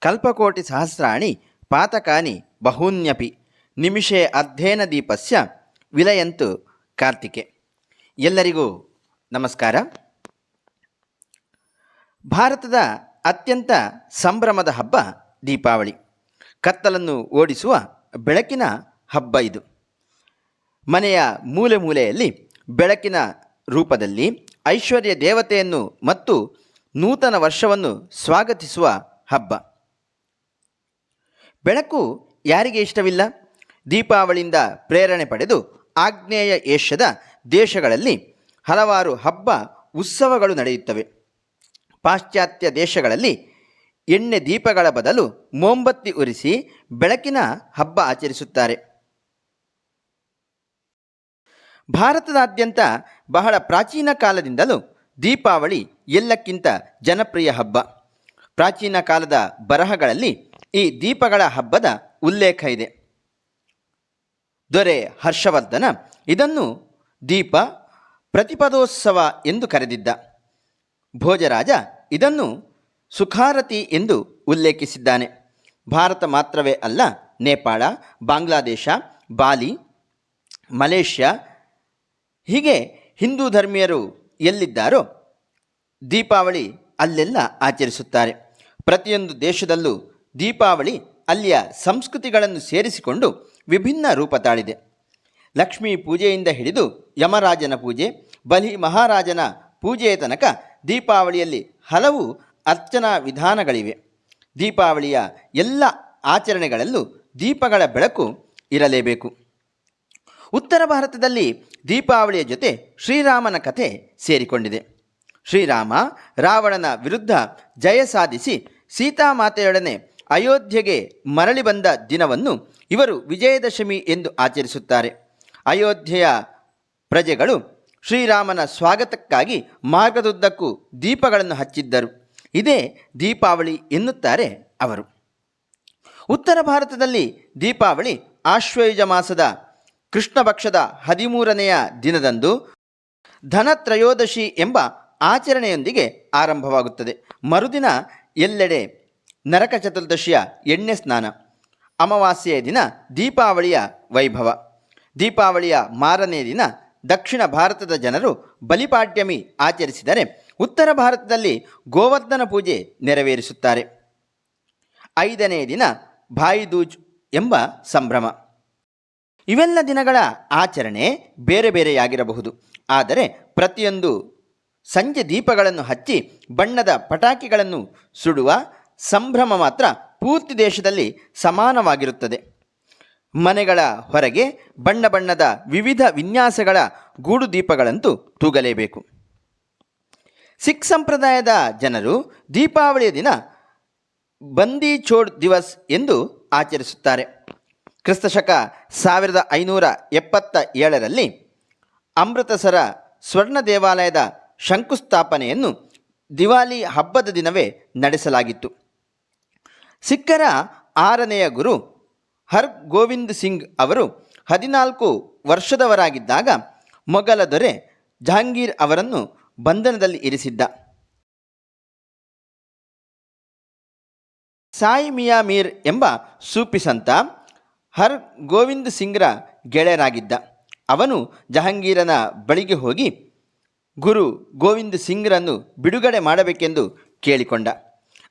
ಕಲ್ಪಕೋಟಿ ಸಹಸ್ರಾಣಿ ಪಾತಕಾನಿ ಬಹೂನ್ಯಪಿ ನಿಮಿಷೇ ಅಧ್ಯಯನ ದೀಪಸ್ಯ ವಿಲಯಂತು ಕಾರ್ತಿಕೆ. ಎಲ್ಲರಿಗೂ ನಮಸ್ಕಾರ. ಭಾರತದ ಅತ್ಯಂತ ಸಂಭ್ರಮದ ಹಬ್ಬ ದೀಪಾವಳಿ. ಕತ್ತಲನ್ನು ಓಡಿಸುವ ಬೆಳಕಿನ ಹಬ್ಬ ಇದು. ಮನೆಯ ಮೂಲೆ ಮೂಲೆಯಲ್ಲಿ ಬೆಳಕಿನ ರೂಪದಲ್ಲಿ ಐಶ್ವರ್ಯ ದೇವತೆಯನ್ನು ಮತ್ತು ನೂತನ ವರ್ಷವನ್ನು ಸ್ವಾಗತಿಸುವ ಹಬ್ಬ. ಬೆಳಕು ಯಾರಿಗೆ ಇಷ್ಟವಿಲ್ಲ? ದೀಪಾವಳಿಯಿಂದ ಪ್ರೇರಣೆ ಪಡೆದು ಆಗ್ನೇಯ ಏಷ್ಯಾದ ದೇಶಗಳಲ್ಲಿ ಹಲವಾರು ಹಬ್ಬ, ಉತ್ಸವಗಳು ನಡೆಯುತ್ತವೆ. ಪಾಶ್ಚಾತ್ಯ ದೇಶಗಳಲ್ಲಿ ಎಣ್ಣೆ ದೀಪಗಳ ಬದಲು ಮೋಂಬತ್ತಿ ಉರಿಸಿ ಬೆಳಕಿನ ಹಬ್ಬ ಆಚರಿಸುತ್ತಾರೆ. ಭಾರತದಾದ್ಯಂತ ಬಹಳ ಪ್ರಾಚೀನ ಕಾಲದಿಂದಲೂ ದೀಪಾವಳಿ ಎಲ್ಲಕ್ಕಿಂತ ಜನಪ್ರಿಯ ಹಬ್ಬ. ಪ್ರಾಚೀನ ಕಾಲದ ಬರಹಗಳಲ್ಲಿ ಈ ದೀಪಗಳ ಹಬ್ಬದ ಉಲ್ಲೇಖ ಇದೆ. ದೊರೆ ಹರ್ಷವರ್ಧನ ಇದನ್ನು ದೀಪ ಪ್ರತಿಪದೋತ್ಸವ ಎಂದು ಕರೆದಿದ್ದ. ಭೋಜರಾಜ ಇದನ್ನು ಸುಖಾರತಿ ಎಂದು ಉಲ್ಲೇಖಿಸಿದ್ದಾನೆ. ಭಾರತ ಮಾತ್ರವೇ ಅಲ್ಲ, ನೇಪಾಳ, ಬಾಂಗ್ಲಾದೇಶ, ಬಾಲಿ, ಮಲೇಷ್ಯಾ, ಹೀಗೆ ಹಿಂದೂ ಧರ್ಮೀಯರು ಎಲ್ಲಿದ್ದಾರೋ ದೀಪಾವಳಿ ಅಲ್ಲೆಲ್ಲ ಆಚರಿಸುತ್ತಾರೆ. ಪ್ರತಿಯೊಂದು ದೇಶದಲ್ಲೂ ದೀಪಾವಳಿ ಅಲ್ಲಿಯ ಸಂಸ್ಕೃತಿಗಳನ್ನು ಸೇರಿಸಿಕೊಂಡು ವಿಭಿನ್ನ ರೂಪ ತಾಳಿದೆ. ಲಕ್ಷ್ಮೀ ಪೂಜೆಯಿಂದ ಹಿಡಿದು ಯಮರಾಜನ ಪೂಜೆ, ಬಲಿ ಮಹಾರಾಜನ ಪೂಜೆಯ ತನಕ ದೀಪಾವಳಿಯಲ್ಲಿ ಹಲವು ಅರ್ಚನಾ ವಿಧಾನಗಳಿವೆ. ದೀಪಾವಳಿಯ ಎಲ್ಲ ಆಚರಣೆಗಳಲ್ಲೂ ದೀಪಗಳ ಬೆಳಕು ಇರಲೇಬೇಕು. ಉತ್ತರ ಭಾರತದಲ್ಲಿ ದೀಪಾವಳಿಯ ಜೊತೆ ಶ್ರೀರಾಮನ ಕಥೆ ಸೇರಿಕೊಂಡಿದೆ. ಶ್ರೀರಾಮ ರಾವಣನ ವಿರುದ್ಧ ಜಯ ಸಾಧಿಸಿ ಸೀತಾಮಾತೆಯೊಡನೆ ಅಯೋಧ್ಯೆಗೆ ಮರಳಿ ಬಂದ ದಿನವನ್ನು ಇವರು ವಿಜಯದಶಮಿ ಎಂದು ಆಚರಿಸುತ್ತಾರೆ. ಅಯೋಧ್ಯೆಯ ಪ್ರಜೆಗಳು ಶ್ರೀರಾಮನ ಸ್ವಾಗತಕ್ಕಾಗಿ ಮಾರ್ಗದುದ್ದಕ್ಕೂ ದೀಪಗಳನ್ನು ಹಚ್ಚಿದ್ದರು. ಇದೇ ದೀಪಾವಳಿ ಎನ್ನುತ್ತಾರೆ ಅವರು. ಉತ್ತರ ಭಾರತದಲ್ಲಿ ದೀಪಾವಳಿ ಆಶ್ವಯುಜ ಮಾಸದ ಕೃಷ್ಣ ಪಕ್ಷದ ಹದಿಮೂರನೆಯ ದಿನದಂದು ಧನತ್ರಯೋದಶಿ ಎಂಬ ಆಚರಣೆಯೊಂದಿಗೆ ಆರಂಭವಾಗುತ್ತದೆ. ಮರುದಿನ ಎಲ್ಲೆಡೆ ನರಕ ಚತುರ್ದಶಿಯ ಎಣ್ಣೆ ಸ್ನಾನ. ಅಮಾವಾಸ್ಯೆಯ ದಿನ ದೀಪಾವಳಿಯ ವೈಭವ. ದೀಪಾವಳಿಯ ಮಾರನೇ ದಿನ ದಕ್ಷಿಣ ಭಾರತದ ಜನರು ಬಲಿಪಾಡ್ಯಮಿ ಆಚರಿಸಿದರೆ ಉತ್ತರ ಭಾರತದಲ್ಲಿ ಗೋವರ್ಧನ ಪೂಜೆ ನೆರವೇರಿಸುತ್ತಾರೆ. ಐದನೇ ದಿನ ಭಾಯಿದೂಜ್ ಎಂಬ ಸಂಭ್ರಮ. ಇವೆಲ್ಲ ದಿನಗಳ ಆಚರಣೆ ಬೇರೆ ಬೇರೆಯಾಗಿರಬಹುದು. ಆದರೆ ಪ್ರತಿಯೊಂದು ಸಂಜೆ ದೀಪಗಳನ್ನು ಹಚ್ಚಿ ಬಣ್ಣದ ಪಟಾಕಿಗಳನ್ನು ಸುಡುವ ಸಂಭ್ರಮ ಮಾತ್ರ ಪೂರ್ತಿ ದೇಶದಲ್ಲಿ ಸಮಾನವಾಗಿರುತ್ತದೆ. ಮನೆಗಳ ಹೊರಗೆ ಬಣ್ಣ ಬಣ್ಣದ ವಿವಿಧ ವಿನ್ಯಾಸಗಳ ಗೂಡು ದೀಪಗಳಂತೂ ತೂಗಲೇಬೇಕು. ಸಿಖ್ ಸಂಪ್ರದಾಯದ ಜನರು ದೀಪಾವಳಿಯ ದಿನ ಬಂದಿ ಚೋಡ್ ದಿವಸ್ ಎಂದು ಆಚರಿಸುತ್ತಾರೆ. ಕ್ರಿಸ್ತಶಕ ಸಾವಿರದ ಐನೂರ ಎಪ್ಪತ್ತ ಏಳರಲ್ಲಿ ಅಮೃತಸರ ಸ್ವರ್ಣ ದೇವಾಲಯದ ಶಂಕುಸ್ಥಾಪನೆಯನ್ನು ದಿವಾಲಿ ಹಬ್ಬದ ದಿನವೇ ನಡೆಸಲಾಗಿತ್ತು. ಸಿಖ್ಖರ ಆರನೆಯ ಗುರು ಹರ್ ಗೋವಿಂದ್ ಸಿಂಗ್ ಅವರು ಹದಿನಾಲ್ಕು ವರ್ಷದವರಾಗಿದ್ದಾಗ ಮೊಘಲ ದೊರೆ ಜಹಾಂಗೀರ್ ಅವರನ್ನು ಬಂಧನದಲ್ಲಿ ಇರಿಸಿದ್ದ. ಸಾಯಿ ಮಿಯಾ ಮೀರ್ ಎಂಬ ಸೂಪಿಸಂತ ಹರ್ ಗೋವಿಂದ್ ಸಿಂಗ್ರ ಗೆಳೆಯರಾಗಿದ್ದ. ಅವನು ಜಹಾಂಗೀರನ ಬಳಿಗೆ ಹೋಗಿ ಗುರು ಗೋವಿಂದ್ ಸಿಂಗ್ರನ್ನು ಬಿಡುಗಡೆ ಮಾಡಬೇಕೆಂದು ಕೇಳಿಕೊಂಡ.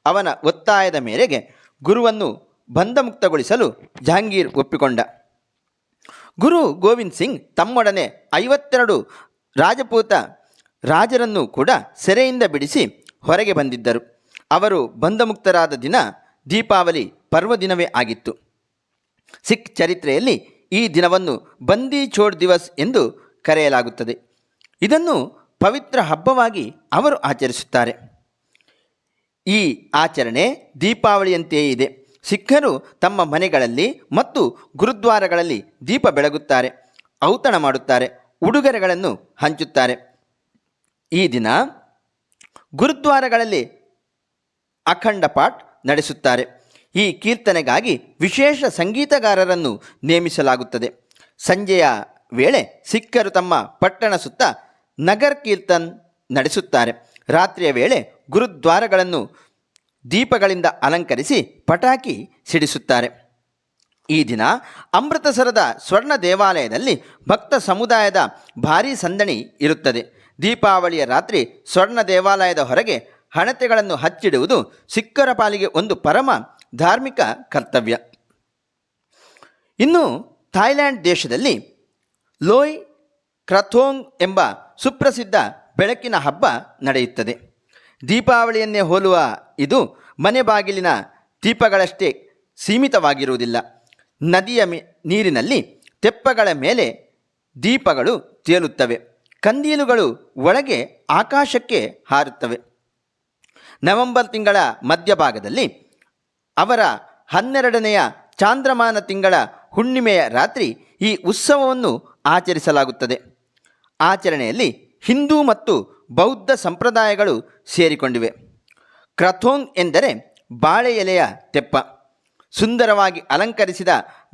ಅವನ ಒತ್ತಾಯದ ಮೇರೆಗೆ ಗುರುವನ್ನು ಬಂಧಮುಕ್ತಗೊಳಿಸಲು ಜಹಾಂಗೀರ್ ಒಪ್ಪಿಕೊಂಡ. ಗುರು ಗೋವಿಂದ್ ಸಿಂಗ್ ತಮ್ಮೊಡನೆ ಐವತ್ತೆರಡು ರಾಜಪೂತ ರಾಜರನ್ನು ಕೂಡ ಸೆರೆಯಿಂದ ಬಿಡಿಸಿ ಹೊರಗೆ ಬಂದಿದ್ದರು. ಅವರು ಬಂಧಮುಕ್ತರಾದ ದಿನ ದೀಪಾವಳಿ ಪರ್ವದಿನವೇ ಆಗಿತ್ತು. ಸಿಖ್ ಚರಿತ್ರೆಯಲ್ಲಿ ಈ ದಿನವನ್ನು ಬಂದಿ ಚೋಡ್ ದಿವಸ್ ಎಂದು ಕರೆಯಲಾಗುತ್ತದೆ. ಇದನ್ನು ಪವಿತ್ರ ಹಬ್ಬವಾಗಿ ಅವರು ಆಚರಿಸುತ್ತಾರೆ. ಈ ಆಚರಣೆ ದೀಪಾವಳಿಯಂತೆಯೇ ಇದೆ. ಸಿಖ್ಖರು ತಮ್ಮ ಮನೆಗಳಲ್ಲಿ ಮತ್ತು ಗುರುದ್ವಾರಗಳಲ್ಲಿ ದೀಪ ಬೆಳಗುತ್ತಾರೆ, ಔತಣ ಮಾಡುತ್ತಾರೆ, ಉಡುಗೊರೆಗಳನ್ನು ಹಂಚುತ್ತಾರೆ. ಈ ದಿನ ಗುರುದ್ವಾರಗಳಲ್ಲಿ ಅಖಂಡ ಪಾಠ್ ನಡೆಸುತ್ತಾರೆ. ಈ ಕೀರ್ತನೆಗಾಗಿ ವಿಶೇಷ ಸಂಗೀತಗಾರರನ್ನು ನೇಮಿಸಲಾಗುತ್ತದೆ. ಸಂಜೆಯ ವೇಳೆ ಸಿಖ್ಖರು ತಮ್ಮ ಪಟ್ಟಣ ಸುತ್ತ ನಗರ್ ಕೀರ್ತನ್ ನಡೆಸುತ್ತಾರೆ. ರಾತ್ರಿಯ ವೇಳೆ ಗುರುದ್ವಾರಗಳನ್ನು ದೀಪಗಳಿಂದ ಅಲಂಕರಿಸಿ ಪಟಾಕಿ ಸಿಡಿಸುತ್ತಾರೆ. ಈ ದಿನ ಅಮೃತಸರದ ಸ್ವರ್ಣ ದೇವಾಲಯದಲ್ಲಿ ಭಕ್ತ ಸಮುದಾಯದ ಭಾರೀ ಸಂದಣಿ ಇರುತ್ತದೆ. ದೀಪಾವಳಿಯ ರಾತ್ರಿ ಸ್ವರ್ಣ ದೇವಾಲಯದ ಹೊರಗೆ ಹಣತೆಗಳನ್ನು ಹಚ್ಚಿಡುವುದು ಸಿಖ್ಖರ ಪಾಲಿಗೆ ಒಂದು ಪರಮ ಧಾರ್ಮಿಕ ಕರ್ತವ್ಯ. ಇನ್ನು ಥಾಯ್ಲ್ಯಾಂಡ್ ದೇಶದಲ್ಲಿ ಲೋಯ್ ಕ್ರಥೋಂಗ್ ಎಂಬ ಸುಪ್ರಸಿದ್ಧ ಬೆಳಕಿನ ಹಬ್ಬ ನಡೆಯುತ್ತದೆ. ದೀಪಾವಳಿಯನ್ನೇ ಹೋಲುವ ಇದು ಮನೆ ಬಾಗಿಲಿನ ದೀಪಗಳಷ್ಟೇ ಸೀಮಿತವಾಗಿರುವುದಿಲ್ಲ. ನದಿಯ ನೀರಿನಲ್ಲಿ ತೆಪ್ಪಗಳ ಮೇಲೆ ದೀಪಗಳು ತೇಲುತ್ತವೆ. ಕಂದೀಲುಗಳು ಒಳಗೆ ಆಕಾಶಕ್ಕೆ ಹಾರುತ್ತವೆ. ನವೆಂಬರ್ ತಿಂಗಳ ಮಧ್ಯಭಾಗದಲ್ಲಿ ಅವರ ಹನ್ನೆರಡನೆಯ ಚಾಂದ್ರಮಾನ ತಿಂಗಳ ಹುಣ್ಣಿಮೆಯ ರಾತ್ರಿ ಈ ಉತ್ಸವವನ್ನು ಆಚರಿಸಲಾಗುತ್ತದೆ. ಆಚರಣೆಯಲ್ಲಿ ಹಿಂದೂ ಮತ್ತು ಬೌದ್ಧ ಸಂಪ್ರದಾಯಗಳು ಸೇರಿಕೊಂಡಿವೆ. ಕ್ರಥೋಂಗ್ ಎಂದರೆ ಬಾಳೆ ಎಲೆಯ ತೆಪ್ಪ. ಸುಂದರವಾಗಿ ಅಲಂಕರಿಸಿದ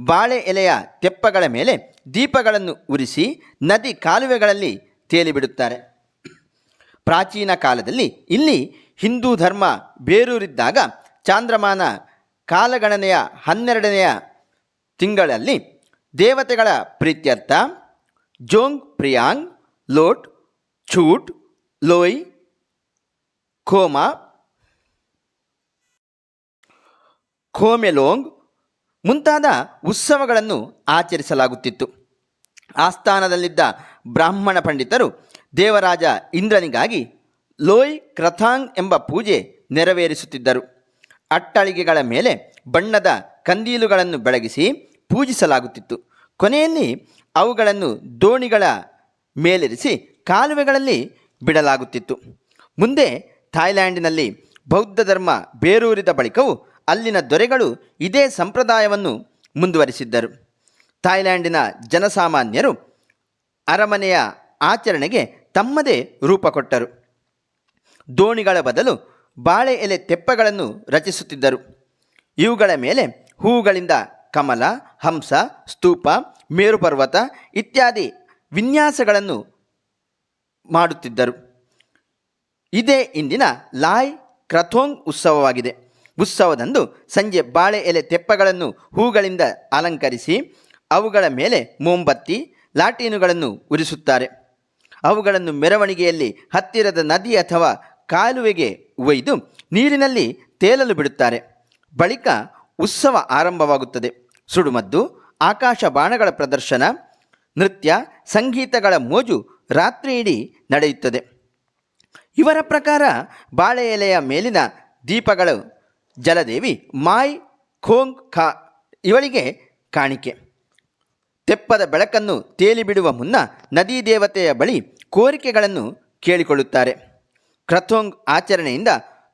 ಬಾಳೆ ಎಲೆಯ ತೆಪ್ಪಗಳ ಮೇಲೆ ದೀಪಗಳನ್ನು ಉರಿಸಿ ನದಿ ಕಾಲುವೆಗಳಲ್ಲಿ ತೇಲಿಬಿಡುತ್ತಾರೆ. ಪ್ರಾಚೀನ ಕಾಲದಲ್ಲಿ ಇಲ್ಲಿ ಹಿಂದೂ ಧರ್ಮ ಬೇರೂರಿದ್ದಾಗ ಚಾಂದ್ರಮಾನ ಕಾಲಗಣನೆಯ ಹನ್ನೆರಡನೆಯ ತಿಂಗಳಲ್ಲಿ ದೇವತೆಗಳ ಪ್ರೀತ್ಯರ್ಥ ಜೋಂಗ್ ಪ್ರಿಯಾಂಗ್ ಲೋಟ್ ಛೂಟ್ ಲೋಯ್ ಖೋಮಾ ಖೋಮೆಲೋಂಗ್ ಮುಂತಾದ ಉತ್ಸವಗಳನ್ನು ಆಚರಿಸಲಾಗುತ್ತಿತ್ತು. ಆಸ್ಥಾನದಲ್ಲಿದ್ದ ಬ್ರಾಹ್ಮಣ ಪಂಡಿತರು ದೇವರಾಜ ಇಂದ್ರನಿಗಾಗಿ ಲೋಯ್ ಕ್ರಥಾಂಗ್ ಎಂಬ ಪೂಜೆ ನೆರವೇರಿಸುತ್ತಿದ್ದರು. ಅಟ್ಟಳಿಗೆಗಳ ಮೇಲೆ ಬಣ್ಣದ ಕಂದೀಲುಗಳನ್ನು ಬೆಳಗಿಸಿ ಪೂಜಿಸಲಾಗುತ್ತಿತ್ತು. ಕೊನೆಯಲ್ಲಿ ಅವುಗಳನ್ನು ದೋಣಿಗಳ ಮೇಲಿರಿಸಿ ಕಾಲುವೆಗಳಲ್ಲಿ ಬಿಡಲಾಗುತ್ತಿತ್ತು. ಮುಂದೆ ಥಾಯ್ಲ್ಯಾಂಡಿನಲ್ಲಿ ಬೌದ್ಧ ಧರ್ಮ ಬೇರೂರಿದ ಬಳಿಕವೂ ಅಲ್ಲಿನ ದೊರೆಗಳು ಇದೇ ಸಂಪ್ರದಾಯವನ್ನು ಮುಂದುವರಿಸಿದ್ದರು. ಥಾಯ್ಲ್ಯಾಂಡಿನ ಜನಸಾಮಾನ್ಯರು ಅರಮನೆಯ ಆಚರಣೆಗೆ ತಮ್ಮದೇ ರೂಪ ಕೊಟ್ಟರು. ದೋಣಿಗಳ ಬದಲು ಬಾಳೆ ಎಲೆ ತೆಪ್ಪಗಳನ್ನು ರಚಿಸುತ್ತಿದ್ದರು. ಇವುಗಳ ಮೇಲೆ ಹೂಗಳಿಂದ ಕಮಲ, ಹಂಸ, ಸ್ತೂಪ, ಮೇರುಪರ್ವತ ಇತ್ಯಾದಿ ವಿನ್ಯಾಸಗಳನ್ನು ಮಾಡುತ್ತಿದ್ದರು. ಇದೇ ಇಂದಿನ ಲಾಯ್ ಕ್ರಥೋಂಗ್ ಉತ್ಸವವಾಗಿದೆ. ಉತ್ಸವದಂದು ಸಂಜೆ ಬಾಳೆ ಎಲೆ ತೆಪ್ಪಗಳನ್ನು ಹೂಗಳಿಂದ ಅಲಂಕರಿಸಿ ಅವುಗಳ ಮೇಲೆ ಮೋಂಬತ್ತಿ, ಲಾಟೀನುಗಳನ್ನು ಉರಿಸುತ್ತಾರೆ. ಅವುಗಳನ್ನು ಮೆರವಣಿಗೆಯಲ್ಲಿ ಹತ್ತಿರದ ನದಿ ಅಥವಾ ಕಾಲುವೆಗೆ ಒಯ್ದು ನೀರಿನಲ್ಲಿ ತೇಲಲು ಬಿಡುತ್ತಾರೆ. ಬಳಿಕ ಉತ್ಸವ ಆರಂಭವಾಗುತ್ತದೆ. ಸುಡುಮದ್ದು, ಆಕಾಶ ಬಾಣಗಳ ಪ್ರದರ್ಶನ, ನೃತ್ಯ, ಸಂಗೀತಗಳ ಮೋಜು ರಾತ್ರಿಯಿಡೀ ನಡೆಯುತ್ತದೆ. ಇವರ ಪ್ರಕಾರ ಬಾಳೆ ಎಲೆಯ ಮೇಲಿನ ದೀಪಗಳು, ಜಲದೇವಿ, ಮಾಯ್, ಖೋಂಗ್ ಖಾ, ಇವಳಿಗೆ ಕಾಣಿಕೆ. ತೆಪ್ಪದ ಬೆಳಕನ್ನು ತೇಲಿಬಿಡುವ ಮುನ್ನ ನದೀ ದೇವತೆಯ ಬಳಿ ಕೋರಿಕೆಗಳನ್ನು ಕೇಳಿಕೊಳ್ಳುತ್ತಾರೆ. ಕ್ರಥೋಂಗ್ ಆಚರಣೆಯಿಂದ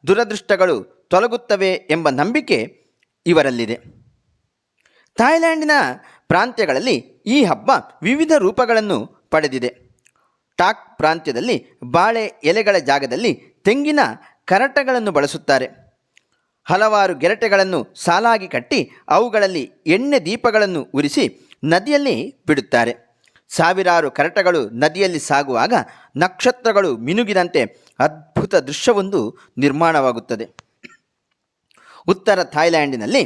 ದುರದೃಷ್ಟಗಳು ತೊಲಗುತ್ತವೆ ಎಂಬ ನಂಬಿಕೆ ಇವರಲ್ಲಿದೆ. ಥಾಯ್ಲ್ಯಾಂಡಿನ ಪ್ರಾಂತ್ಯಗಳಲ್ಲಿ ಈ ಹಬ್ಬ ವಿವಿಧ ರೂಪಗಳನ್ನು ಪಡೆದಿದೆ. ಟಾಕ್ ಪ್ರಾಂತ್ಯದಲ್ಲಿ ಬಾಳೆ ಎಲೆಗಳ ಜಾಗದಲ್ಲಿ ತೆಂಗಿನ ಕರಟಗಳನ್ನು ಬಳಸುತ್ತಾರೆ. ಹಲವಾರು ಗೆರಟೆಗಳನ್ನು ಸಾಲಾಗಿ ಕಟ್ಟಿ ಅವುಗಳಲ್ಲಿ ಎಣ್ಣೆ ದೀಪಗಳನ್ನು ಉರಿಸಿ ನದಿಯಲ್ಲಿ ಬಿಡುತ್ತಾರೆ. ಸಾವಿರಾರು ಕರಟಗಳು ನದಿಯಲ್ಲಿ ಸಾಗುವಾಗ ನಕ್ಷತ್ರಗಳು ಮಿನುಗಿದಂತೆ ಅದ್ಭುತ ದೃಶ್ಯವೊಂದು ನಿರ್ಮಾಣವಾಗುತ್ತದೆ. ಉತ್ತರ ಥಾಯ್ಲ್ಯಾಂಡಿನಲ್ಲಿ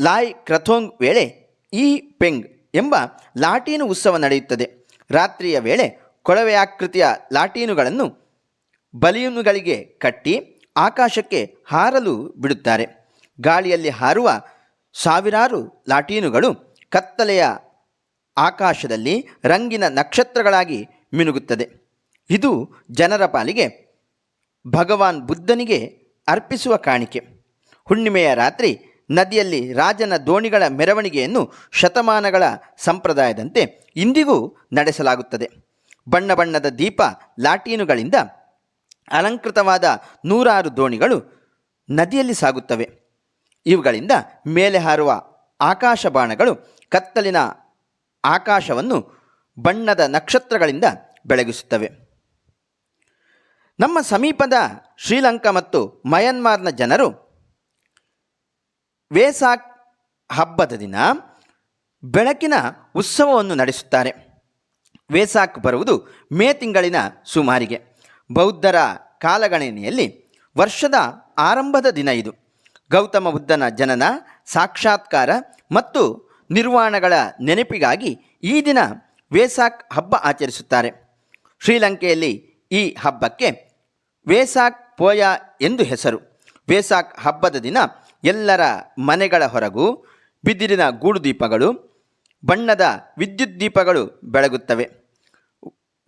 ಲಾಯ್ ಕ್ರಥೋಂಗ್ ವೇಳೆ ಈ ಪೆಂಗ್ ಎಂಬ ಲಾಟೀನು ಉತ್ಸವ ನಡೆಯುತ್ತದೆ. ರಾತ್ರಿಯ ವೇಳೆ ಕೊಳವೆಯಾಕೃತಿಯ ಲಾಟೀನುಗಳನ್ನು ಬಲಿಯೂನುಗಳಿಗೆ ಕಟ್ಟಿ ಆಕಾಶಕ್ಕೆ ಹಾರಲು ಬಿಡುತ್ತಾರೆ. ಗಾಳಿಯಲ್ಲಿ ಹಾರುವ ಸಾವಿರಾರು ಲಾಟೀನುಗಳು ಕತ್ತಲೆಯ ಆಕಾಶದಲ್ಲಿ ರಂಗಿನ ನಕ್ಷತ್ರಗಳಾಗಿ ಮಿನುಗುತ್ತದೆ. ಇದು ಜನರ ಪಾಲಿಗೆ ಭಗವಾನ್ ಬುದ್ಧನಿಗೆ ಅರ್ಪಿಸುವ ಕಾಣಿಕೆ. ಹುಣ್ಣಿಮೆಯ ರಾತ್ರಿ ನದಿಯಲ್ಲಿ ರಾಜನ ದೋಣಿಗಳ ಮೆರವಣಿಗೆಯನ್ನು ಶತಮಾನಗಳ ಸಂಪ್ರದಾಯದಂತೆ ಇಂದಿಗೂ ನಡೆಸಲಾಗುತ್ತದೆ. ಬಣ್ಣ ಬಣ್ಣದ ದೀಪ, ಲಾಟೀನುಗಳಿಂದ ಅಲಂಕೃತವಾದ ನೂರಾರು ದೋಣಿಗಳು ನದಿಯಲ್ಲಿ ಸಾಗುತ್ತವೆ. ಇವುಗಳಿಂದ ಮೇಲೆ ಹಾರುವ ಆಕಾಶ ಬಾಣಗಳು ಕತ್ತಲಿನ ಆಕಾಶವನ್ನು ಬಣ್ಣದ ನಕ್ಷತ್ರಗಳಿಂದ ಬೆಳಗಿಸುತ್ತವೆ. ನಮ್ಮ ಸಮೀಪದ ಶ್ರೀಲಂಕಾ ಮತ್ತು ಮಯನ್ಮಾರ್ನ ಜನರು ವೇಸಾಕ್ ಹಬ್ಬದ ದಿನ ಬೆಳಕಿನ ಉತ್ಸವವನ್ನು ನಡೆಸುತ್ತಾರೆ. ವೇಸಾಕ್ ಬರುವುದು ಮೇ ತಿಂಗಳಿನ ಸುಮಾರಿಗೆ. ಬೌದ್ಧರ ಕಾಲಗಣನೆಯಲ್ಲಿ ವರ್ಷದ ಆರಂಭದ ದಿನ ಇದು. ಗೌತಮ ಬುದ್ಧನ ಜನನ, ಸಾಕ್ಷಾತ್ಕಾರ ಮತ್ತು ನಿರ್ವಾಣಗಳ ನೆನಪಿಗಾಗಿ ಈ ದಿನ ವೇಸಾಕ್ ಹಬ್ಬ ಆಚರಿಸುತ್ತಾರೆ. ಶ್ರೀಲಂಕೆಯಲ್ಲಿ ಈ ಹಬ್ಬಕ್ಕೆ ವೇಸಾಕ್ ಪೋಯ ಎಂದು ಹೆಸರು. ವೇಸಾಕ್ ಹಬ್ಬದ ದಿನ ಎಲ್ಲರ ಮನೆಗಳ ಹೊರಗೂ ಬಿದಿರಿನ ಗೂಡು ದೀಪಗಳು ಬಣ್ಣದ ವಿದ್ಯುತ್ ದೀಪಗಳು ಬೆಳಗುತ್ತವೆ.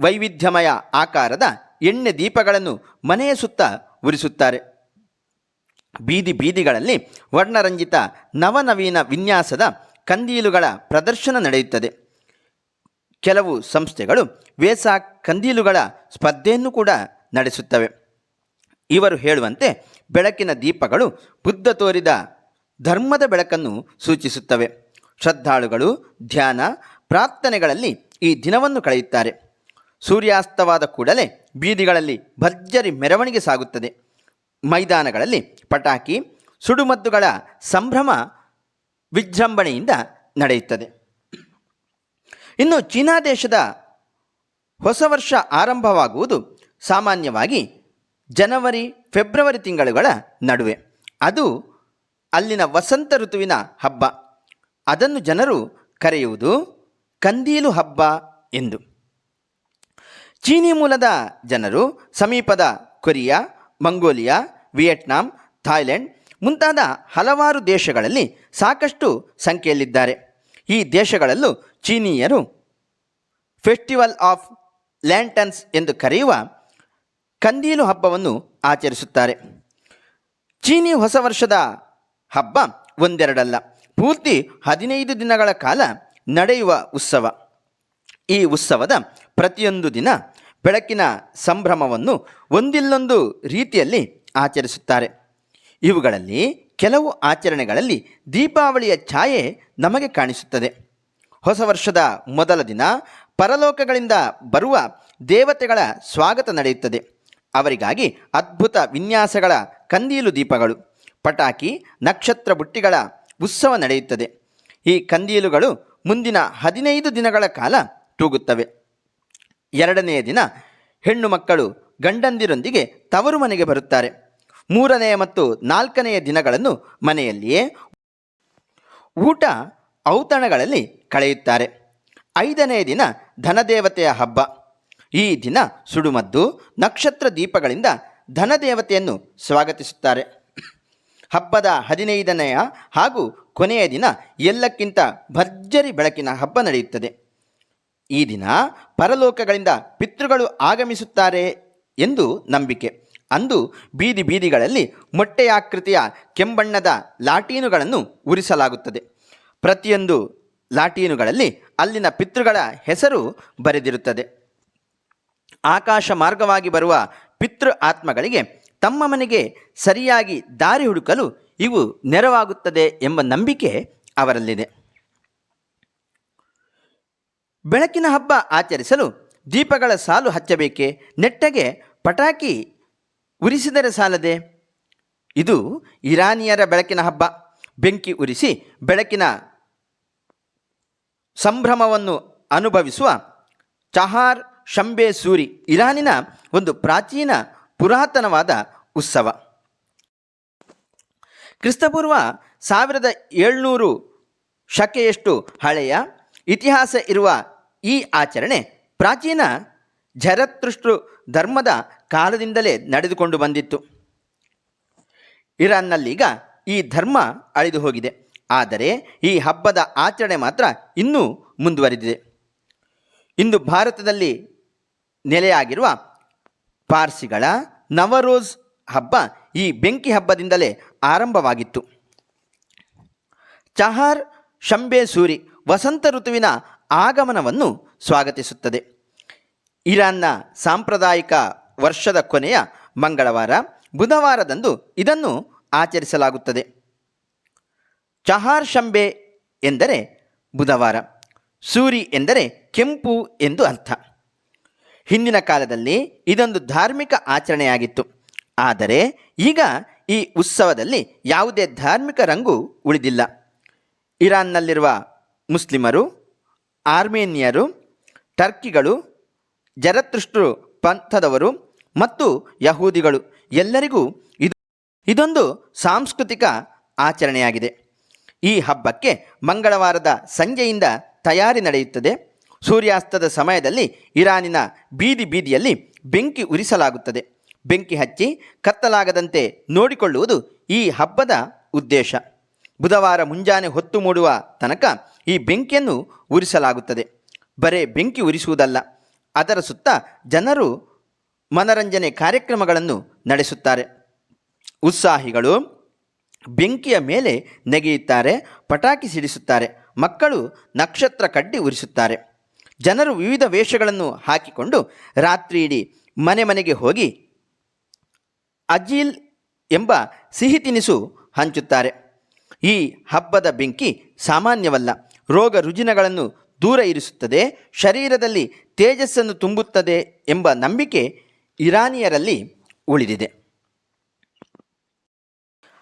ವೈವಿಧ್ಯಮಯ ಆಕಾರದ ಎಣ್ಣೆ ದೀಪಗಳನ್ನು ಮನೆಯ ಸುತ್ತ ಉರಿಸುತ್ತಾರೆ. ಬೀದಿ ಬೀದಿಗಳಲ್ಲಿ ವರ್ಣರಂಜಿತ ನವನವೀನ ವಿನ್ಯಾಸದ ಕಂದೀಲುಗಳ ಪ್ರದರ್ಶನ ನಡೆಯುತ್ತದೆ. ಕೆಲವು ಸಂಸ್ಥೆಗಳು ವೇಸಾಕ್ ಕಂದೀಲುಗಳ ಸ್ಪರ್ಧೆಯನ್ನು ಕೂಡ ನಡೆಸುತ್ತವೆ. ಇವರು ಹೇಳುವಂತೆ ಬೆಳಕಿನ ದೀಪಗಳು ಬುದ್ಧ ತೋರಿದ ಧರ್ಮದ ಬೆಳಕನ್ನು ಸೂಚಿಸುತ್ತವೆ. ಶ್ರದ್ಧಾಳುಗಳು, ಧ್ಯಾನ, ಪ್ರಾರ್ಥನೆಗಳಲ್ಲಿ ಈ ದಿನವನ್ನು ಕಳೆಯುತ್ತಾರೆ. ಸೂರ್ಯಾಸ್ತವಾದ ಕೂಡಲೇ ಬೀದಿಗಳಲ್ಲಿ ಭರ್ಜರಿ ಮೆರವಣಿಗೆ ಸಾಗುತ್ತದೆ. ಮೈದಾನಗಳಲ್ಲಿ ಪಟಾಕಿ, ಸುಡುಮದ್ದುಗಳ ಸಂಭ್ರಮ ವಿಜೃಂಭಣೆಯಿಂದ ನಡೆಯುತ್ತದೆ. ಇನ್ನು ಚೀನಾ ದೇಶದ ಹೊಸ ವರ್ಷ ಆರಂಭವಾಗುವುದು ಸಾಮಾನ್ಯವಾಗಿ ಜನವರಿ, ಫೆಬ್ರವರಿ ತಿಂಗಳುಗಳ ನಡುವೆ. ಅದು ಅಲ್ಲಿನ ವಸಂತ ಋತುವಿನ ಹಬ್ಬ. ಅದನ್ನು ಜನರು ಕರೆಯುವುದು ಕಂದೀಲು ಹಬ್ಬ ಎಂದು. ಚೀನಿ ಮೂಲದ ಜನರು ಸಮೀಪದ ಕೊರಿಯಾ, ಮಂಗೋಲಿಯಾ, ವಿಯೆಟ್ನಾಂ, ಥಾಯ್ಲೆಂಡ್ ಮುಂತಾದ ಹಲವಾರು ದೇಶಗಳಲ್ಲಿ ಸಾಕಷ್ಟು ಸಂಖ್ಯೆಯಲ್ಲಿದ್ದಾರೆ. ಈ ದೇಶಗಳಲ್ಲೂ ಚೀನೀಯರು ಫೆಸ್ಟಿವಲ್ ಆಫ್ ಲ್ಯಾಂಟನ್ಸ್ ಎಂದು ಕರೆಯುವ ಕಂದೀಲು ಹಬ್ಬವನ್ನು ಆಚರಿಸುತ್ತಾರೆ. ಚೀನಿ ಹೊಸ ವರ್ಷದ ಹಬ್ಬ ಒಂದೆರಡಲ್ಲ. ಪೂರ್ತಿ ಹದಿನೈದು ದಿನಗಳ ಕಾಲ ನಡೆಯುವ ಉತ್ಸವ. ಈ ಉತ್ಸವದ ಪ್ರತಿಯೊಂದು ದಿನ ಬೆಳಕಿನ ಸಂಭ್ರಮವನ್ನು ಒಂದಿಲ್ಲೊಂದು ರೀತಿಯಲ್ಲಿ ಆಚರಿಸುತ್ತಾರೆ. ಇವುಗಳಲ್ಲಿ ಕೆಲವು ಆಚರಣೆಗಳಲ್ಲಿ ದೀಪಾವಳಿಯ ಛಾಯೆ ನಮಗೆ ಕಾಣಿಸುತ್ತದೆ. ಹೊಸ ವರ್ಷದ ಮೊದಲ ದಿನ ಪರಲೋಕಗಳಿಂದ ಬರುವ ದೇವತೆಗಳ ಸ್ವಾಗತ ನಡೆಯುತ್ತದೆ. ಅವರಿಗಾಗಿ ಅದ್ಭುತ ವಿನ್ಯಾಸಗಳ ಕಂದೀಲು ದೀಪಗಳು, ಪಟಾಕಿ, ನಕ್ಷತ್ರ ಬುಟ್ಟಿಗಳ ಉತ್ಸವ ನಡೆಯುತ್ತದೆ. ಈ ಕಂದೀಲುಗಳು ಮುಂದಿನ ಹದಿನೈದು ದಿನಗಳ ಕಾಲ ತೂಗುತ್ತವೆ. ಎರಡನೆಯ ದಿನ ಹೆಣ್ಣು ಮಕ್ಕಳು ಗಂಡಂದಿರೊಂದಿಗೆ ತವರು ಮನೆಗೆ ಬರುತ್ತಾರೆ. ಮೂರನೆಯ ಮತ್ತು ನಾಲ್ಕನೆಯ ದಿನಗಳನ್ನು ಮನೆಯಲ್ಲಿಯೇ ಊಟ ಔತಣಗಳಲ್ಲಿ ಕಳೆಯುತ್ತಾರೆ. ಐದನೆಯ ದಿನ ಧನದೇವತೆಯ ಹಬ್ಬ. ಈ ದಿನ ಸುಡುಮದ್ದು ನಕ್ಷತ್ರ ದೀಪಗಳಿಂದ ಧನದೇವತೆಯನ್ನು ಸ್ವಾಗತಿಸುತ್ತಾರೆ. ಹಬ್ಬದ ಹದಿನೈದನೆಯ ಹಾಗೂ ಕೊನೆಯ ದಿನ ಎಲ್ಲಕ್ಕಿಂತ ಭರ್ಜರಿ ಬೆಳಕಿನ ಹಬ್ಬ ನಡೆಯುತ್ತದೆ. ಈ ದಿನ ಪರಲೋಕಗಳಿಂದ ಪಿತೃಗಳು ಆಗಮಿಸುತ್ತಾರೆ ಎಂದು ನಂಬಿಕೆ. ಅಂದು ಬೀದಿ ಬೀದಿಗಳಲ್ಲಿ ಮೊಟ್ಟೆಯಾಕೃತಿಯ ಕೆಂಬಣ್ಣದ ಲಾಟೀನುಗಳನ್ನು ಉರಿಸಲಾಗುತ್ತದೆ. ಪ್ರತಿಯೊಂದು ಲಾಟೀನುಗಳಲ್ಲಿ ಅಲ್ಲಿನ ಪಿತೃಗಳ ಹೆಸರು ಬರೆದಿರುತ್ತದೆ. ಆಕಾಶ ಮಾರ್ಗವಾಗಿ ಬರುವ ಪಿತೃ ಆತ್ಮಗಳಿಗೆ ತಮ್ಮ ಮನೆಗೆ ಸರಿಯಾಗಿ ದಾರಿ ಹುಡುಕಲು ಇವು ನೆರವಾಗುತ್ತದೆ ಎಂಬ ನಂಬಿಕೆ ಅವರಲ್ಲಿದೆ. ಬೆಳಕಿನ ಹಬ್ಬ ಆಚರಿಸಲು ದೀಪಗಳ ಸಾಲು ಹಚ್ಚಬೇಕೆ? ನೆಟ್ಟಗೆ ಪಟಾಕಿ ಉರಿಸಿದರೆ ಸಾಲದೆ? ಇದು ಇರಾನಿಯರ ಬೆಳಕಿನ ಹಬ್ಬ. ಬೆಂಕಿ ಉರಿಸಿ ಬೆಳಕಿನ ಸಂಭ್ರಮವನ್ನು ಅನುಭವಿಸುವ ಚಹಾರ್ ಶಂಬೆ ಸೂರಿ ಇರಾನಿನ ಒಂದು ಪ್ರಾಚೀನ ಪುರಾತನವಾದ ಉತ್ಸವ. ಕ್ರಿಸ್ತಪೂರ್ವ ಸಾವಿರದ ಏಳ್ನೂರು ಶಕೆಯಷ್ಟು ಹಳೆಯ ಇತಿಹಾಸ ಇರುವ ಈ ಆಚರಣೆ ಪ್ರಾಚೀನ ಝರತೃಷ್ಟು ಧರ್ಮದ ಕಾಲದಿಂದಲೇ ನಡೆದುಕೊಂಡು ಬಂದಿತ್ತು. ಇರಾನ್ನಲ್ಲೀಗ ಈ ಧರ್ಮ ಅಳಿದು ಹೋಗಿದೆ. ಆದರೆ ಈ ಹಬ್ಬದ ಆಚರಣೆ ಮಾತ್ರ ಇನ್ನೂ ಮುಂದುವರಿದಿದೆ. ಇಂದು ಭಾರತದಲ್ಲಿ ನೆಲೆಯಾಗಿರುವ ಪಾರ್ಸಿಗಳ ನವರೋಜ್ ಹಬ್ಬ ಈ ಬೆಂಕಿ ಹಬ್ಬದಿಂದಲೇ ಆರಂಭವಾಗಿತ್ತು. ಚಹಾರ್ ಶಂಬೆ ಸೂರಿ ವಸಂತ ಋತುವಿನ ಆಗಮನವನ್ನು ಸ್ವಾಗತಿಸುತ್ತದೆ. ಇರಾನ್ನ ಸಾಂಪ್ರದಾಯಿಕ ವರ್ಷದ ಕೊನೆಯ ಮಂಗಳವಾರ, ಬುಧವಾರದಂದು ಇದನ್ನು ಆಚರಿಸಲಾಗುತ್ತದೆ. ಚಹಾರ್ ಶಂಬೆ ಎಂದರೆ ಬುಧವಾರ, ಸೂರಿ ಎಂದರೆ ಕೆಂಪು ಎಂದು ಅರ್ಥ. ಹಿಂದಿನ ಕಾಲದಲ್ಲಿ ಇದೊಂದು ಧಾರ್ಮಿಕ ಆಚರಣೆಯಾಗಿತ್ತು. ಆದರೆ ಈಗ ಈ ಉತ್ಸವದಲ್ಲಿ ಯಾವುದೇ ಧಾರ್ಮಿಕ ರಂಗು ಉಳಿದಿಲ್ಲ. ಇರಾನ್ನಲ್ಲಿರುವ ಮುಸ್ಲಿಮರು, ಆರ್ಮೇನಿಯರು, ಟರ್ಕಿಗಳು ಜರತೃಷ್ಟ್ರು ಪಂಥದವರು ಮತ್ತು ಯಹೂದಿಗಳು ಎಲ್ಲರಿಗೂ ಇದು ಇದೊಂದು ಸಾಂಸ್ಕೃತಿಕ ಆಚರಣೆಯಾಗಿದೆ. ಈ ಹಬ್ಬಕ್ಕೆ ಮಂಗಳವಾರದ ಸಂಜೆಯಿಂದ ತಯಾರಿ ನಡೆಯುತ್ತದೆ. ಸೂರ್ಯಾಸ್ತದ ಸಮಯದಲ್ಲಿ ಇರಾನಿನ ಬೀದಿ ಬೀದಿಯಲ್ಲಿ ಬೆಂಕಿ ಉರಿಸಲಾಗುತ್ತದೆ. ಬೆಂಕಿ ಹಚ್ಚಿ ಕತ್ತಲಾಗದಂತೆ ನೋಡಿಕೊಳ್ಳುವುದು ಈ ಹಬ್ಬದ ಉದ್ದೇಶ. ಬುಧವಾರ ಮುಂಜಾನೆ ಹೊತ್ತು ಮೂಡುವ ತನಕ ಈ ಬೆಂಕಿಯನ್ನು ಉರಿಸಲಾಗುತ್ತದೆ. ಬರೇ ಬೆಂಕಿ ಉರಿಸುವುದಲ್ಲ, ಅದರ ಸುತ್ತ ಜನರು ಮನರಂಜನೆ ಕಾರ್ಯಕ್ರಮಗಳನ್ನು ನಡೆಸುತ್ತಾರೆ. ಉತ್ಸಾಹಿಗಳು ಬೆಂಕಿಯ ಮೇಲೆ ನೆಗೆಯುತ್ತಾರೆ, ಪಟಾಕಿ ಸಿಡಿಸುತ್ತಾರೆ, ಮಕ್ಕಳು ನಕ್ಷತ್ರ ಕಡ್ಡಿ ಉರಿಸುತ್ತಾರೆ. ಜನರು ವಿವಿಧ ವೇಷಗಳನ್ನು ಹಾಕಿಕೊಂಡು ರಾತ್ರಿ ಇಡೀ ಮನೆ ಮನೆಗೆ ಹೋಗಿ ಅಜೀಲ್ ಎಂಬ ಸಿಹಿ ತಿನಿಸು ಹಂಚುತ್ತಾರೆ. ಈ ಹಬ್ಬದ ಬೆಂಕಿ ಸಾಮಾನ್ಯವಲ್ಲ. ರೋಗ ರುಜಿನಗಳನ್ನು ದೂರ ಇರಿಸುತ್ತದೆ. ಶರೀರದಲ್ಲಿ ತೇಜಸ್ಸನ್ನು ತುಂಬುತ್ತದೆ ಎಂಬ ನಂಬಿಕೆ ಇರಾನಿಯರಲ್ಲಿ ಉಳಿದಿದೆ.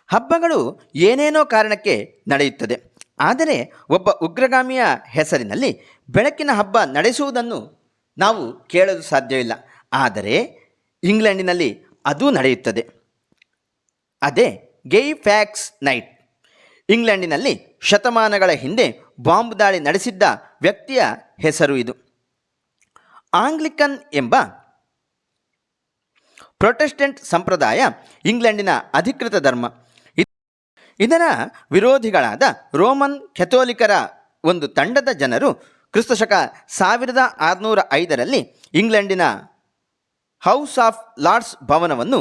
ಹಬ್ಬಗಳು ಏನೇನೋ ಕಾರಣಕ್ಕೆ ನಡೆಯುತ್ತದೆ. ಆದರೆ ಒಬ್ಬ ಉಗ್ರಗಾಮಿಯ ಹೆಸರಿನಲ್ಲಿ ಬೆಳಕಿನ ಹಬ್ಬ ನಡೆಸುವುದನ್ನು ನಾವು ಕೇಳಲು ಸಾಧ್ಯವಿಲ್ಲ. ಆದರೆ ಇಂಗ್ಲೆಂಡಿನಲ್ಲಿ ಅದು ನಡೆಯುತ್ತದೆ. ಅದೇ ಗೇ ಫ್ಯಾಕ್ಸ್ ನೈಟ್. ಇಂಗ್ಲೆಂಡಿನಲ್ಲಿ ಶತಮಾನಗಳ ಹಿಂದೆ ಬಾಂಬ್ ದಾಳಿ ನಡೆಸಿದ್ದ ವ್ಯಕ್ತಿಯ ಹೆಸರು ಇದು. ಆಂಗ್ಲಿಕನ್ ಎಂಬ ಪ್ರೊಟೆಸ್ಟೆಂಟ್ ಸಂಪ್ರದಾಯ ಇಂಗ್ಲೆಂಡಿನ ಅಧಿಕೃತ ಧರ್ಮ. ಇದರ ವಿರೋಧಿಗಳಾದ ರೋಮನ್ ಕೆಥೋಲಿಕರ ಒಂದು ತಂಡದ ಜನರು ಕ್ರಿಸ್ತಶಕ ಸಾವಿರದ ಆರುನೂರ ಐದರಲ್ಲಿ ಇಂಗ್ಲೆಂಡಿನ ಹೌಸ್ ಆಫ್ ಲಾರ್ಡ್ಸ್ ಭವನವನ್ನು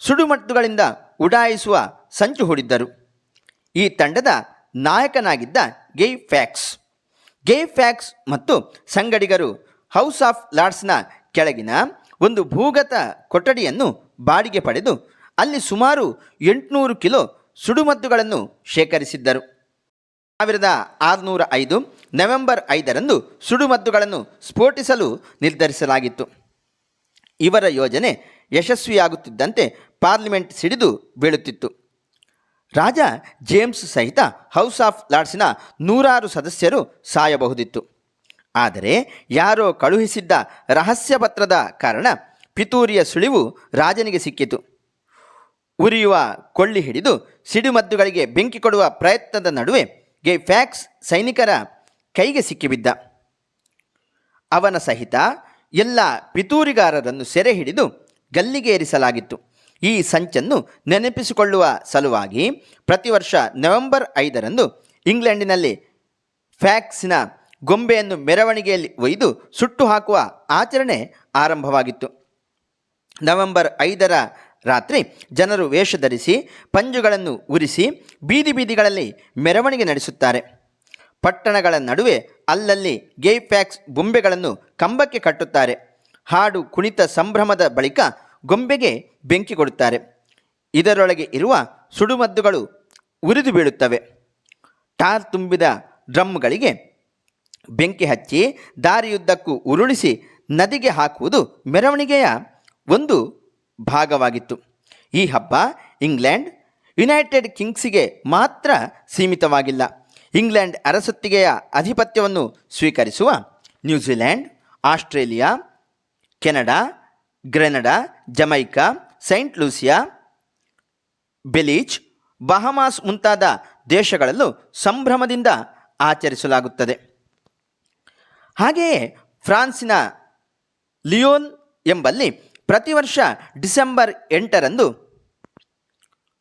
ಸುಡುಮಟ್ಟುಗಳಿಂದ ಉಡಾಯಿಸುವ ಸಂಚು ಹೂಡಿದ್ದರು. ಈ ತಂಡದ ನಾಯಕನಾಗಿದ್ದ ಗೇ ಫ್ಯಾಕ್ಸ್. ಗೇ ಫ್ಯಾಕ್ಸ್ ಮತ್ತು ಸಂಗಡಿಗರು ಹೌಸ್ ಆಫ್ ಲಾರ್ಡ್ಸ್ನ ಕೆಳಗಿನ ಒಂದು ಭೂಗತ ಕೊಠಡಿಯನ್ನು ಬಾಡಿಗೆ ಪಡೆದು ಅಲ್ಲಿ ಸುಮಾರು ಎಂಟುನೂರು ಕಿಲೋ ಸುಡುಮದ್ದುಗಳನ್ನು ಶೇಖರಿಸಿದ್ದರು. ಸಾವಿರದ ಆರುನೂರ ಐದು ನವೆಂಬರ್ ಐದರಂದು ಸುಡುಮದ್ದುಗಳನ್ನು ಸ್ಫೋಟಿಸಲು ನಿರ್ಧರಿಸಲಾಗಿತ್ತು. ಇವರ ಯೋಜನೆ ಯಶಸ್ವಿಯಾಗುತ್ತಿದ್ದಂತೆ ಪಾರ್ಲಿಮೆಂಟ್ ಸಿಡಿದು ಬೀಳುತ್ತಿತ್ತು. ರಾಜ ಜೇಮ್ಸ್ ಸಹಿತ ಹೌಸ್ ಆಫ್ ಲಾರ್ಡ್ಸಿನ ನೂರಾರು ಸದಸ್ಯರು ಸಾಯಬಹುದಿತ್ತು. ಆದರೆ ಯಾರೋ ಕಳುಹಿಸಿದ್ದ ರಹಸ್ಯ ಪತ್ರದ ಕಾರಣ ಪಿತೂರಿಯ ಸುಳಿವು ರಾಜನಿಗೆ ಸಿಕ್ಕಿತು. ಉರಿಯುವ ಕೊಳ್ಳಿ ಹಿಡಿದು ಸಿಡಿಮದ್ದುಗಳಿಗೆ ಬೆಂಕಿ ಕೊಡುವ ಪ್ರಯತ್ನದ ನಡುವೆ ಗೆ ಫ್ಯಾಕ್ಸ್ ಸೈನಿಕರ ಕೈಗೆ ಸಿಕ್ಕಿಬಿದ್ದ. ಅವನ ಸಹಿತ ಎಲ್ಲ ಪಿತೂರಿಗಾರರನ್ನು ಸೆರೆ ಹಿಡಿದು ಗಲ್ಲಿಗೇರಿಸಲಾಗಿತ್ತು. ಈ ಸಂಚನ್ನು ನೆನಪಿಸಿಕೊಳ್ಳುವ ಸಲುವಾಗಿ ಪ್ರತಿ ವರ್ಷ ನವೆಂಬರ್ ಐದರಂದು ಇಂಗ್ಲೆಂಡಿನಲ್ಲಿ ಫ್ಯಾಕ್ಸಿನ ಗೊಂಬೆಯನ್ನು ಮೆರವಣಿಗೆಯಲ್ಲಿ ಒಯ್ದು ಸುಟ್ಟು ಹಾಕುವ ಆಚರಣೆ ಆರಂಭವಾಗಿತ್ತು. ನವೆಂಬರ್ ಐದರ ರಾತ್ರಿ ಜನರು ವೇಷ ಧರಿಸಿ, ಪಂಜುಗಳನ್ನು ಉರಿಸಿ, ಬೀದಿ ಬೀದಿಗಳಲ್ಲಿ ಮೆರವಣಿಗೆ ನಡೆಸುತ್ತಾರೆ. ಪಟ್ಟಣಗಳ ನಡುವೆ ಅಲ್ಲಲ್ಲಿ ಗೇ ಪ್ಯಾಕ್ಸ್ ಬೊಂಬೆಗಳನ್ನು ಕಂಬಕ್ಕೆ ಕಟ್ಟುತ್ತಾರೆ. ಹಾಡು ಕುಣಿತ ಸಂಭ್ರಮದ ಬಳಿಕ ಗೊಂಬೆಗೆ ಬೆಂಕಿ ಕೊಡುತ್ತಾರೆ. ಇದರೊಳಗೆ ಇರುವ ಸುಡುಮದ್ದುಗಳು ಉರಿದು ಬೀಳುತ್ತವೆ. ಟಾರ್ ತುಂಬಿದ ಡ್ರಮ್ಗಳಿಗೆ ಬೆಂಕಿ ಹಚ್ಚಿ, ದಾರಿಯುದ್ದಕ್ಕೂ ಉರುಳಿಸಿ ನದಿಗೆ ಹಾಕುವುದು ಮೆರವಣಿಗೆಯ ಒಂದು ಭಾಗವಾಗಿತ್ತು. ಈ ಹಬ್ಬ ಇಂಗ್ಲೆಂಡ್ ಯುನೈಟೆಡ್ ಕಿಂಗ್ಸಿಗೆ ಮಾತ್ರ ಸೀಮಿತವಾಗಿಲ್ಲ. ಇಂಗ್ಲೆಂಡ್ ಅರಸೊತ್ತಿಗೆಯ ಆಧಿಪತ್ಯವನ್ನು ಸ್ವೀಕರಿಸುವ New Zealand, Australia, Canada, Grenada, Jamaica, Saint Lucia Belize Bahamas ಮುಂತಾದ ದೇಶಗಳಲ್ಲೂ ಸಂಭ್ರಮದಿಂದ ಆಚರಿಸಲಾಗುತ್ತದೆ. ಹಾಗೆಯೇ ಫ್ರಾನ್ಸಿನ ಲಿಯೋನ್ ಎಂಬಲ್ಲಿ ಪ್ರತಿ ವರ್ಷ ಡಿಸೆಂಬರ್ ಎಂಟರಂದು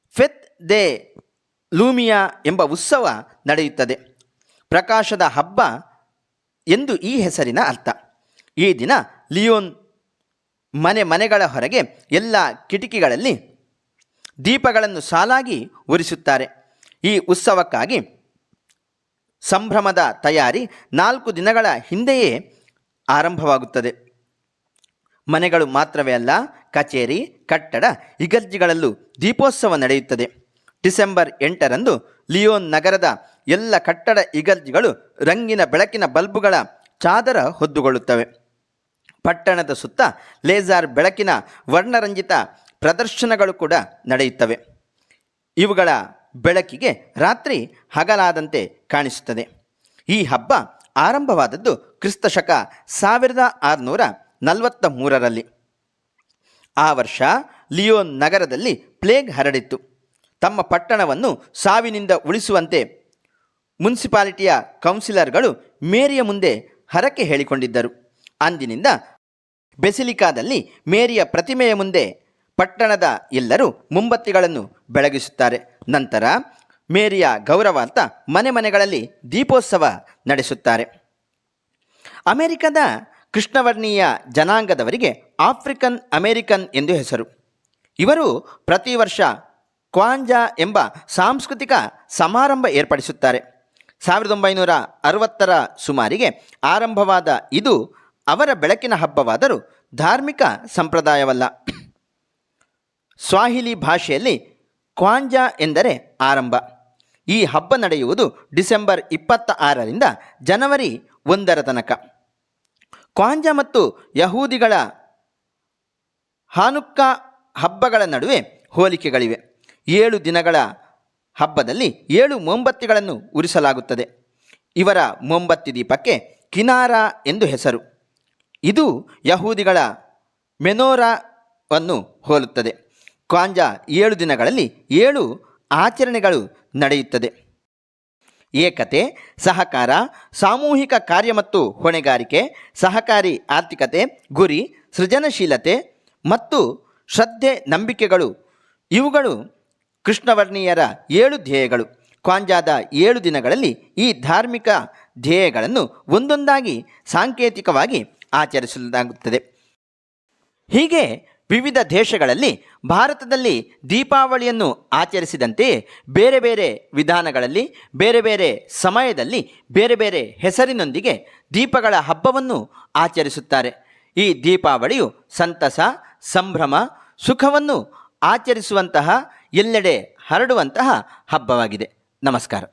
ಫೆತ್ ದೇ ಲೂಮಿಯಾ ಎಂಬ ಉತ್ಸವ ನಡೆಯುತ್ತದೆ. ಪ್ರಕಾಶದ ಹಬ್ಬ ಎಂದು ಈ ಹೆಸರಿನ ಅರ್ಥ. ಈ ದಿನ ಲಿಯೋನ್ ಮನೆ ಮನೆಗಳ ಹೊರಗೆ ಎಲ್ಲ ಕಿಟಕಿಗಳಲ್ಲಿ ದೀಪಗಳನ್ನು ಸಾಲಾಗಿ ಉರಿಸುತ್ತಾರೆ. ಈ ಉತ್ಸವಕ್ಕಾಗಿ ಸಂಭ್ರಮದ ತಯಾರಿ ನಾಲ್ಕು ದಿನಗಳ ಹಿಂದೆಯೇ ಆರಂಭವಾಗುತ್ತದೆ. ಮನೆಗಳು ಮಾತ್ರವೇ ಅಲ್ಲ, ಕಚೇರಿ, ಕಟ್ಟಡ, ಇಗರ್ಜಿಗಳಲ್ಲೂ ದೀಪೋತ್ಸವ ನಡೆಯುತ್ತದೆ. ಡಿಸೆಂಬರ್ ಎಂಟರಂದು ಲಿಯೋನ್ ನಗರದ ಎಲ್ಲ ಕಟ್ಟಡ ಇಗರ್ಜಿಗಳು ರಂಗಿನ ಬೆಳಕಿನ ಬಲ್ಬುಗಳ ಚಾದರ ಹೊದ್ದುಕೊಳ್ಳುತ್ತವೆ ಪಟ್ಟಣದ ಸುತ್ತ ಲೇಸರ್ ಬೆಳಕಿನ ವರ್ಣರಂಜಿತ ಪ್ರದರ್ಶನಗಳು ಕೂಡ ನಡೆಯುತ್ತವೆ. ಇವುಗಳ ಬೆಳಕಿಗೆ ರಾತ್ರಿ ಹಗಲಾದಂತೆ ಕಾಣಿಸುತ್ತದೆ. ಈ ಹಬ್ಬ ಆರಂಭವಾದದ್ದು ಕ್ರಿಸ್ತಶಕ ಸಾವಿರದ ಆರುನೂರ ನಲವತ್ತ ಮೂರರಲ್ಲಿ ಆ ವರ್ಷ ಲಿಯೋನ್ ನಗರದಲ್ಲಿ ಪ್ಲೇಗ್ ಹರಡಿತ್ತು. ತಮ್ಮ ಪಟ್ಟಣವನ್ನು ಸಾವಿನಿಂದ ಉಳಿಸುವಂತೆ ಮುನ್ಸಿಪಾಲಿಟಿಯ ಕೌನ್ಸಿಲರ್ಗಳು ಮೇರಿಯ ಮುಂದೆ ಹರಕೆ ಹೇಳಿಕೊಂಡಿದ್ದರು. ಅಂದಿನಿಂದ ಬೆಸಿಲಿಕಾದಲ್ಲಿ ಮೇರಿಯ ಪ್ರತಿಮೆಯ ಮುಂದೆ ಪಟ್ಟಣದ ಎಲ್ಲರೂ ಮುಂಬತ್ತಿಗಳನ್ನು ಬೆಳಗಿಸುತ್ತಾರೆ. ನಂತರ ಮೇರಿಯ ಗೌರವಾರ್ಥ ಮನೆ ಮನೆಗಳಲ್ಲಿ ದೀಪೋತ್ಸವ ನಡೆಸುತ್ತಾರೆ. ಅಮೆರಿಕದ ಕೃಷ್ಣವರ್ಣೀಯ ಜನಾಂಗದವರಿಗೆ ಆಫ್ರಿಕನ್ ಅಮೆರಿಕನ್ ಎಂದು ಹೆಸರು. ಇವರು ಪ್ರತಿ ವರ್ಷ ಕ್ವಾಂಜಾ ಎಂಬ ಸಾಂಸ್ಕೃತಿಕ ಸಮಾರಂಭ ಏರ್ಪಡಿಸುತ್ತಾರೆ. ಸಾವಿರದ ಒಂಬೈನೂರ ಅರವತ್ತರ ಸುಮಾರಿಗೆ ಆರಂಭವಾದ ಇದು ಅವರ ಬೆಳಕಿನ ಹಬ್ಬವಾದರೂ ಧಾರ್ಮಿಕ ಸಂಪ್ರದಾಯವಲ್ಲ. ಸ್ವಾಹಿಲಿ ಭಾಷೆಯಲ್ಲಿ ಕ್ವಾಂಜಾ ಎಂದರೆ ಆರಂಭ. ಈ ಹಬ್ಬ ನಡೆಯುವುದು ಡಿಸೆಂಬರ್ ಇಪ್ಪತ್ತ ಆರರಿಂದ ಜನವರಿ ಒಂದರ ತನಕ. ಕ್ವಾಂಜಾ ಮತ್ತು ಯಹೂದಿಗಳ ಹಾನುಕ್ಕ ಹಬ್ಬಗಳ ನಡುವೆ ಹೋಲಿಕೆಗಳಿವೆ. ಏಳು ದಿನಗಳ ಹಬ್ಬದಲ್ಲಿ ಏಳು ಮೊಂಬತ್ತಿಗಳನ್ನು ಉರಿಸಲಾಗುತ್ತದೆ. ಇವರ ಮೊಂಬತ್ತಿ ದೀಪಕ್ಕೆ ಕಿನಾರ ಎಂದು ಹೆಸರು. ಇದು ಯಹೂದಿಗಳ ಮೆನೋರಾವನ್ನು ಹೋಲುತ್ತದೆ. ಕ್ವಾಂಜ ಏಳು ದಿನಗಳಲ್ಲಿ ಏಳು ಆಚರಣೆಗಳು ನಡೆಯುತ್ತದೆ. ಏಕತೆ, ಸಹಕಾರ, ಸಾಮೂಹಿಕ ಕಾರ್ಯ ಮತ್ತು ಹೊಣೆಗಾರಿಕೆ, ಸಹಕಾರಿ ಆರ್ಥಿಕತೆ, ಗುರಿ, ಸೃಜನಶೀಲತೆ ಮತ್ತು ಶ್ರದ್ಧೆ, ನಂಬಿಕೆಗಳು. ಇವುಗಳು ಕೃಷ್ಣವರ್ಣೀಯರ ಏಳು ಧ್ಯೇಯಗಳು. ಕ್ವಾಂಜಾದ ಏಳು ದಿನಗಳಲ್ಲಿ ಈ ಧಾರ್ಮಿಕ ಧ್ಯೇಯಗಳನ್ನು ಒಂದೊಂದಾಗಿ ಸಾಂಕೇತಿಕವಾಗಿ ಆಚರಿಸಲಾಗುತ್ತದೆ. ಹೀಗೆ ವಿವಿಧ ದೇಶಗಳಲ್ಲಿ ಭಾರತದಲ್ಲಿ ದೀಪಾವಳಿಯನ್ನು ಆಚರಿಸಿದಂತೆಯೇ ಬೇರೆ ಬೇರೆ ವಿಧಾನಗಳಲ್ಲಿ, ಬೇರೆ ಬೇರೆ ಸಮಯದಲ್ಲಿ, ಬೇರೆ ಬೇರೆ ಹೆಸರಿನೊಂದಿಗೆ ದೀಪಗಳ ಹಬ್ಬವನ್ನು ಆಚರಿಸುತ್ತಾರೆ. ಈ ದೀಪಾವಳಿಯು ಸಂತಸ, ಸಂಭ್ರಮ, ಸುಖವನ್ನು ಆಚರಿಸುವಂತಹ, ಎಲ್ಲೆಡೆ ಹರಡುವಂತಹ ಹಬ್ಬವಾಗಿದೆ. ನಮಸ್ಕಾರ.